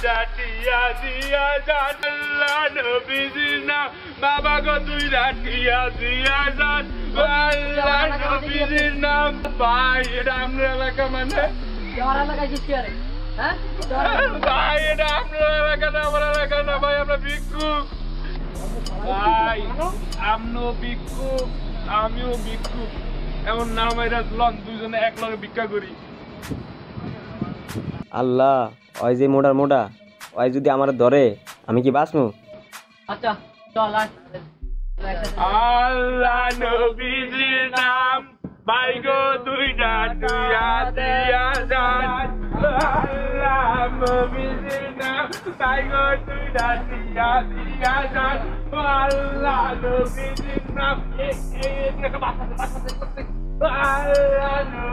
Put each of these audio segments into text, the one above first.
তুই ডাটিয়া দিয়া যান আল্লাহ নবীজির নাম বাবা গো তুই ডাটিয়া দিয়া যান আল্লাহ নবীজির নাম ভাই এটা আমরা এলাকা মানে আমার এলাকায় কিছু আরে হ্যাঁ ভাই এটা আপনার এলাকা না আমার এলাকা না ভাই আমরা ভিক্ষুক ভাই আমনো ভিক্ষুক আমিও ভিক্ষুক এমন নাম এরা লন দুজনে এক লগে ভিক্ষা করি আল্লাহ ওই যে মোড়া মোড়া ওই যদি আমার ধরে আমি কি বাঁচবো আচ্ছা চল আল্লাহ নবীজির নাম ভাই গো তুই ডাটিয়া দিয়া যান আল্লাহ নবীজির নাম ভাই গো তুই ডাটিয়া দিয়া যান আল্লাহ নবীজির নাম আল্লাহ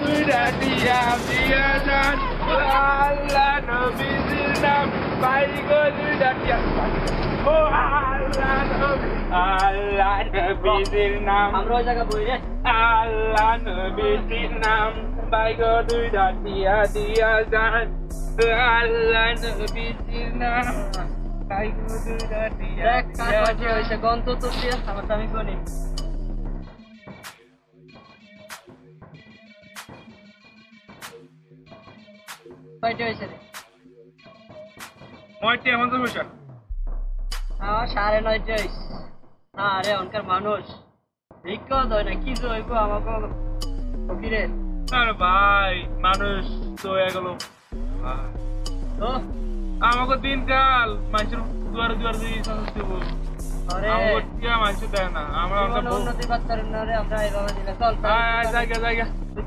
গো ডাটিয়া দিয়া যান আল্লাহ নাম গো তুই ডাটিয়া ও আল্লাহ নাম আমরা ওই জায়গা বই রে আল্লাহ নাম গো তুই ডাটিয়া দিয়া যান আল্লাহ নবীজির নাম ডাটিয়া দেখ কার দিয়া যান গন্ত তো দিয়ে আমি কোনি কয়টা হয়েছে রে? এমন তো বসা। আমার সাড়ে নয়টা হয়েছে আরে অনকার মানুষ। ভিক্ষা দেয় না কি হইব আমাকে ফকিরে আরে ভাই মানুষ তো এগুলো তো? আমাকে দিনকাল মানুষের দুয়ারে দুয়ারে দিয়ে সংস্কৃতি দেবো। দেয় না না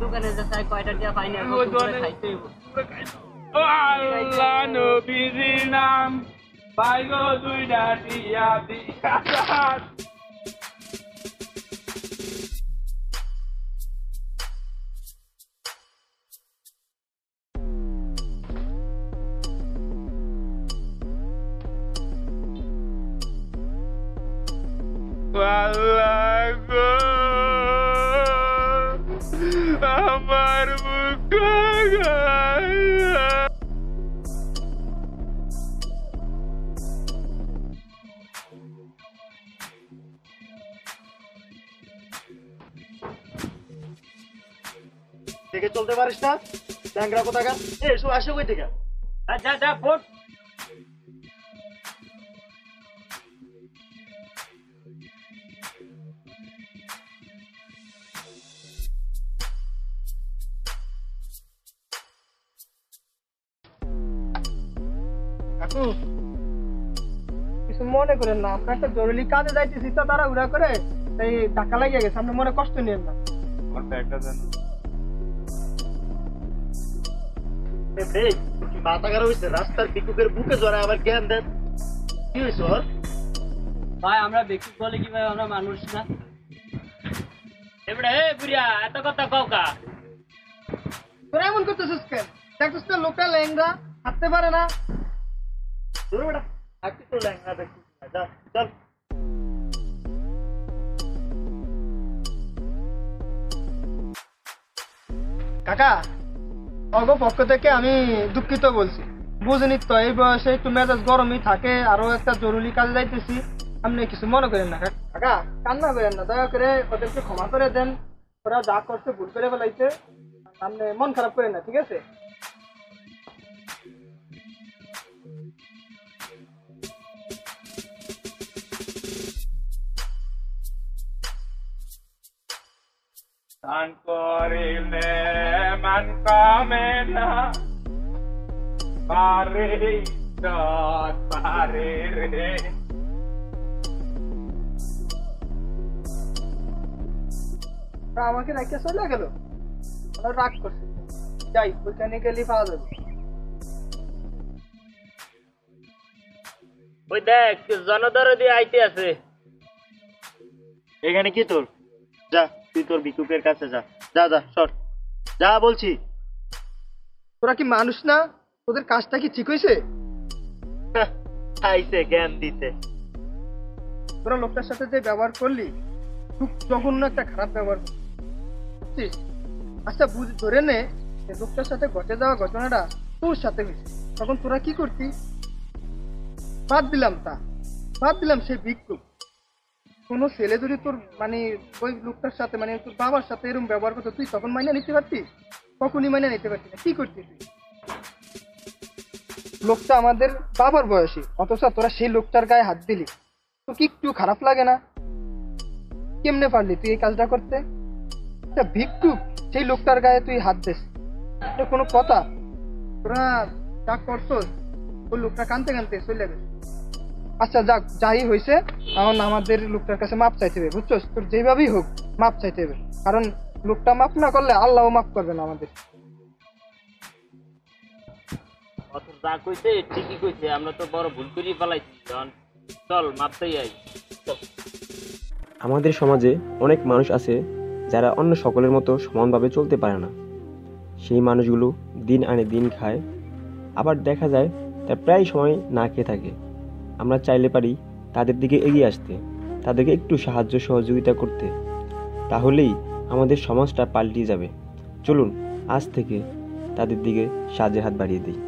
দোকানে যা চাই কয়টা টিয়া পাইনি খাইতে Oh Allah no busy nam. By go do that ya be I. দেখে চলতে পারিস না? ট্যাংরা কোথাকার? এ এসব আসে কই থেকে আচ্ছা যা ফোট কাকু কিছু মনে করেন না আপনার একটা জরুরি কাজে যাইতেছি তো তারা উড়া করে তাই ধাক্কা লাগিয়ে গেছে আপনি মনে কষ্ট নিয়েন না। আমার ব্যাগটা দেন। এ ভাই কি মাথা খারাপ হয়েছে রাস্তার বিকুকের বুকে জড়া আবার জ্ঞান দেন কি হয়েছে ওর ভাই আমরা ব্যক্তি বলে কি ভাই আমরা মানুষ না এবারে হে বুড়িয়া এত কথা কও কা তোরা এমন করতেছিস কেন দেখছিস তো লোকাল ল্যাংরা হাঁটতে পারে না তোর বেটা আজকে তো ল্যাংড়া দেখছি যা চল কাকা অগ পক্ষ থেকে আমি দুঃখিত বলছি। বুঝিনি তো, এই বয়সে একটু মেজাজ গরমই থাকে, আরও একটা জরুরি কাজে যাইতেছি। আপনি কিছু মনে করেন না কাকা। কাকা, কান্না করেন না, দয়া করে ওদেরকে ক্ষমা করে দেন। ওরা যা করছে, ভুল করে ফেলাইছে। আপনি মন খারাপ করেন না, ঠিক আছে? দান করিলে মান কামে না। পারে পারে রে। আমাকে রেখে চলে গেল? রাগ করছে। যাই ওইখানে গেলে পাওয়া যাবে। ওই দেখ জনদর দিয়ে আইতে আছে। এখানে কি তোর? যা। তুই তোর বিকুকের কাছে যা। যা যা সর। যা বলছি। তোরা কি মানুষ না? তোদের কাজটা কি ঠিক হয়েছে? হ্যাঁ, জ্ঞান দিতে। তোরা লোকটার সাথে যে ব্যবহার করলি খুব জঘন্য একটা খারাপ ব্যবহার করলি। বুঝছিস? আচ্ছা বুঝ ধরে নে লোকটার সাথে ঘটে যাওয়া ঘটনাটা তোর সাথে হয়েছে। তখন তোরা কি করতি? বাদ দিলাম তা। বাদ দিলাম সেই ভিক্ষুক কোনো ছেলে যদি তোর মানে ওই লোকটার সাথে মানে তোর বাবার সাথে এরকম ব্যবহার করতো, তুই তখন মাইনা নিতে পারতি কখনই মাইনা নিতে পারতি না। কি করতি তুই? লোকটা আমাদের বাবার বয়সী, অথচ তোরা সেই লোকটার গায়ে হাত দিলি। তো কি একটু খারাপ লাগে না? কেমনে পারলি তুই এই কাজটা করতে? একটা ভিক্ষুক সেই লোকটার গায়ে তুই হাত দিস। এটা কোনো কথা? তোরা যা করছ ওই লোকটা কানতে কানতে চলে গেছে। আচ্ছা যাক যাই হয়েছে এখন আমাদের লোকটার কাছে মাপ চাইতে হবে বুঝছ তোর যেভাবেই হোক মাপ চাইতে হবে। কারণ লোকটা মাপ না করলে আল্লাহও মাপ করবে না আমাদের। যা কইছে ঠিকই কইছে আমরা তো বড় ভুল ফেলাইছি চল মাপতেই আই। আমাদের সমাজে অনেক মানুষ আছে যারা অন্য সকলের মতো সমানভাবে চলতে পারে না। সেই মানুষগুলো দিন আনে দিন খায় আবার দেখা যায় তার প্রায় সময় না খেয়ে থাকে। আমরা চাইলে পারি তাদের দিকে এগিয়ে আসতে, তাদেরকে একটু সাহায্য সহযোগিতা করতে। তাহলেই আমাদের সমাজটা পাল্টিয়ে যাবে। চলুন, আজ থেকে তাদের দিকে সাহায্যের হাত বাড়িয়ে দিই।